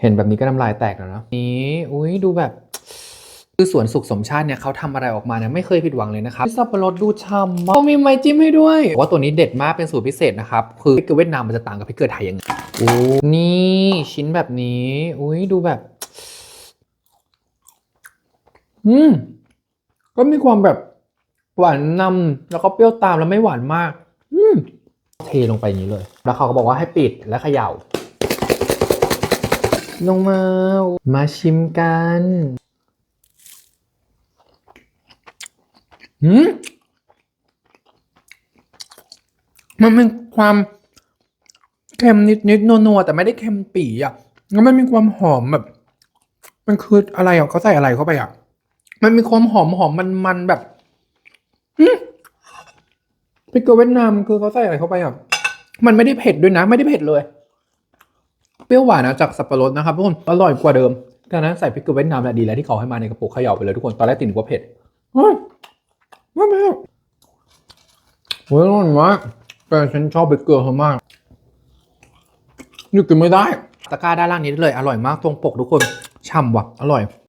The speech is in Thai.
เห็นแบบนี้ก็น้ำลายแตกแล้วเนอะนี้อุ้ยดูแบบคือสวนสุขสมชาติเนี่ยเขาทำอะไรออกมาเนี่ยไม่เคยผิดหวังเลยนะครับสับปะรดดูช่ำมากเขามีไม้จิ้มให้ด้วยว่าตัวนี้เด็ดมากเป็นสูตรพิเศษนะครับ คือพริกเกลือเวียดนามมันจะต่างกับพริกเกลือไทยยังไงโอ้นี่ชิ้นแบบนี้อุ้ยดูแบบ อืมก็มีความแบบหวานนำแล้วก็เปรี้ยวตามแล้วไม่หวานมาก อืมเทลงไปอย่างนี้เลย แล้วเขาก็บอกว่าให้ปิดและเขย่า ลงมา มาชิมกันหืมมันเป็นความเค็มนิดนิดนัวๆแต่ไม่ได้เค็มปีอะแล้วมันมีความหอมแบบ มันคืออะไรอะเขาใส่อะไรเข้าไปอะ มันมีความหอมหอมมันมันๆแบบหืมพริกเกลือเวียดนามคือเขาใส่อะไรเข้าไปอะ มันไม่ได้เผ็ดด้วยนะ ไม่ได้เผ็ดเลย เปรี้ยวหวานนะจากสับปะรดนะครับทุกคนอร่อยกว่าเดิมดังนั้นใส่พริกเกลือเวียดนามแหละดีแล้วที่เขาให้มาในกระปุกเขย่าไปเลยทุกคนตอนแรกติดว่าเผ็ดเฮ้ยไม่เผ็ดโอ้ยอร่อยมากแต่ฉันชอบพริกเกลือเขามากนี่กินไม่ได้ตะกร้าด้านล่างนี้ได้เลยอร่อยมากตรงปกทุกคนฉ่ำว่ะอร่อย